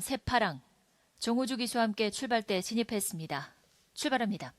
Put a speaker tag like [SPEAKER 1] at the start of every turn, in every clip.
[SPEAKER 1] 새파랑 정호주 기수와 함께 출발대 진입했습니다. 출발합니다.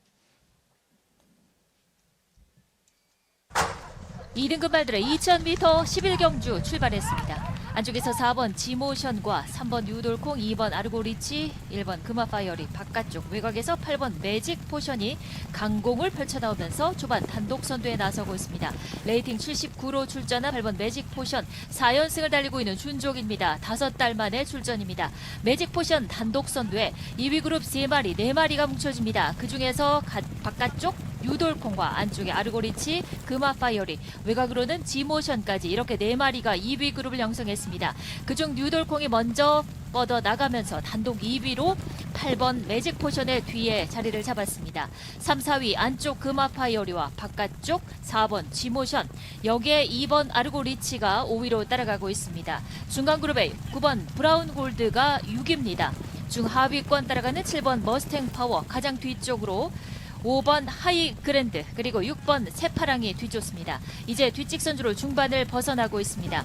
[SPEAKER 1] 2등급 말들의 2000m 11경주 출발했습니다. 안쪽에서 4번 지모션과 3번 유돌콩, 2번 아르고리치, 1번 금화파이어리 바깥쪽 외곽에서 8번 매직 포션이 강공을 펼쳐나오면서 초반 단독 선두에 나서고 있습니다. 레이팅 79로 출전한 8번 매직 포션 4연승을 달리고 있는 준족입니다. 5달 만에 출전입니다. 매직 포션 단독 선두에 2위 그룹 3마리, 4마리가 뭉쳐집니다. 그중에서 가- 바깥쪽 유돌콩과 안쪽에 아르고리치, 금화파이어리, 외곽으로는 지모션까지 이렇게 네 마리가 2위 그룹을 형성했습니다. 그중 유돌콩이 먼저 뻗어 나가면서 단독 2위로 8번 매직 포션의 뒤에 자리를 잡았습니다. 3, 4위 안쪽 금화파이어리와 바깥쪽 4번 지모션, 여기에 2번 아르고리치가 5위로 따라가고 있습니다. 중간 그룹의 9번 브라운 골드가 6위입니다. 중하위권 따라가는 7번 머스탱 파워 가장 뒤쪽으로 5번 하이 그랜드 그리고 6번 새파랑이 뒤쫓습니다. 이제 뒷직선주로 중반을 벗어나고 있습니다.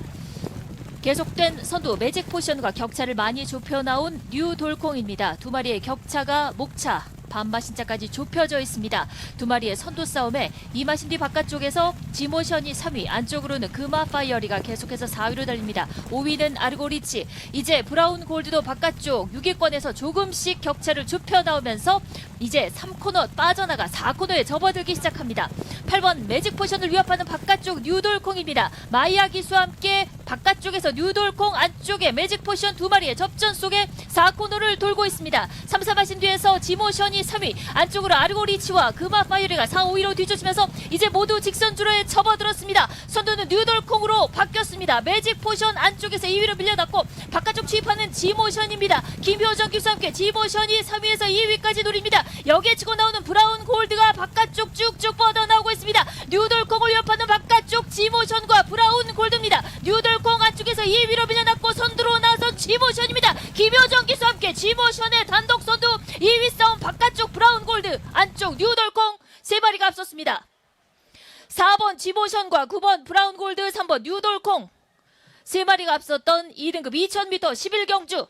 [SPEAKER 1] 계속된 선두 매직 포션과 격차를 많이 좁혀 나온 뉴 돌콩입니다. 두 마리의 격차가 목차 반마신차까지 좁혀져 있습니다. 두 마리의 선두 싸움에 이마신 뒤 바깥쪽에서 지모션이 3위, 안쪽으로는 금화 파이어리가 계속해서 4위로 달립니다. 5위는 아르고리치, 이제 브라운 골드도 바깥쪽 6위권에서 조금씩 격차를 좁혀 나오면서 이제 3코너 빠져나가 4코너에 접어들기 시작합니다. 8번 매직 포션을 위협하는 바깥쪽 뉴돌콩입니다. 마이아 기수와 함께 바깥쪽에서 뉴돌콩 안쪽에 매직 포션 두 마리의 접전 속에 4코너를 돌고 있습니다. 3, 4마신 뒤에서 지모션이 3위, 안쪽으로 아르고리치와 금화 파이어리가 4, 5위로 뒤쫓으면서 이제 모두 직선주로에 접어들었습니다. 선두는 뉴돌콩으로 바뀌었습니다. 매직 포션 안쪽에서 2위로 밀려났고 바깥쪽 취입하는 지모션입니다. 김효정 기수와 함께 지모션이 3위에서 2위까지 노립니다. 여기에 치고 나오는 브라운 골드가 바깥쪽 쭉쭉 뻗어나오고 있습니다. 뉴돌콩을 위협하는 바깥쪽 지모션과 브라운 골드입니다. 안쪽에서 2위로 밀려났고 선두로 나선 지모션입니다. 김효정 기수와 함께 지모션의 단독 선두 2위 싸움 바깥쪽 브라운 골드 안쪽 뉴돌콩 세 마리가 앞섰습니다. 4번 지모션과 9번 브라운 골드 3번 뉴돌콩 세 마리가 앞섰던 2등급 2000m 11경주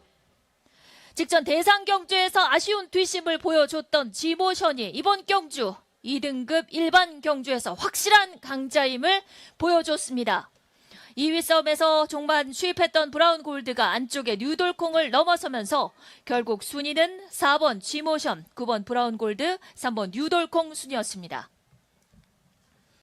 [SPEAKER 1] 직전 대상 경주에서 아쉬운 뒷심을 보여줬던 지모션이 이번 경주 2등급 일반 경주에서 확실한 강자임을 보여줬습니다. 2위 싸움에서 종반 수입했던 브라운 골드가 안쪽에 뉴돌콩을 넘어서면서 결국 순위는 4번 지모션, 9번 브라운 골드, 3번 뉴돌콩 순이었습니다.